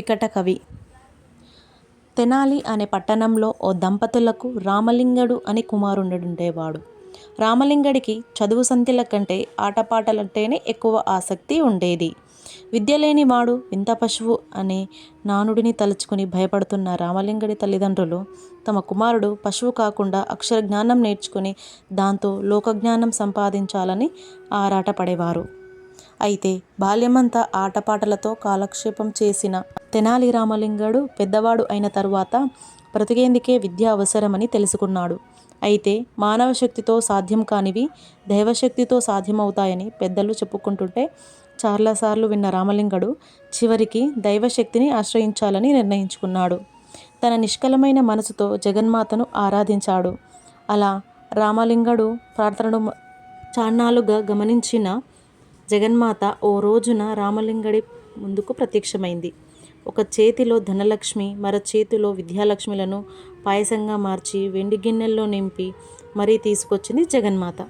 వికట కవి తెనాలి అనే పట్టణంలో ఓ దంపతులకు రామలింగడు అని కుమారుడుండేవాడు. రామలింగడికి చదువు సంతిల కంటే ఆటపాటలంటేనే ఎక్కువ ఆసక్తి ఉండేది. విద్యలేని వాడు వింత పశువు అనే నానుడిని తలుచుకుని భయపడుతున్న రామలింగడి తల్లిదండ్రులు తమ కుమారుడు పశువు కాకుండా అక్షర జ్ఞానం నేర్చుకుని దాంతో లోకజ్ఞానం సంపాదించాలని ఆరాటపడేవారు. అయితే బాల్యమంతా ఆటపాటలతో కాలక్షేపం చేసిన తెనాలి రామలింగడు పెద్దవాడు అయిన తరువాత బ్రతికేందుకే విద్య అవసరమని తెలుసుకున్నాడు. అయితే మానవ శక్తితో సాధ్యం కానివి దైవశక్తితో సాధ్యమవుతాయని పెద్దలు చెప్పుకుంటుంటే చాలాసార్లు విన్న రామలింగడు చివరికి దైవశక్తిని ఆశ్రయించాలని నిర్ణయించుకున్నాడు. తన నిష్కలమైన మనసుతో జగన్మాతను ఆరాధించాడు. అలా రామలింగడు ప్రార్థనను చాన్నాళ్ళుగా గమనించిన జగన్మాత ఓ రోజున రామలింగడి ముందుకు ప్రత్యక్షమైంది. ఒక చేతిలో ధనలక్ష్మి, మరో చేతిలో విద్యాలక్ష్మిలను పాయసంగా మార్చి వెండి గిన్నెల్లో నింపి మరీ తీసుకొచ్చింది జగన్మాత.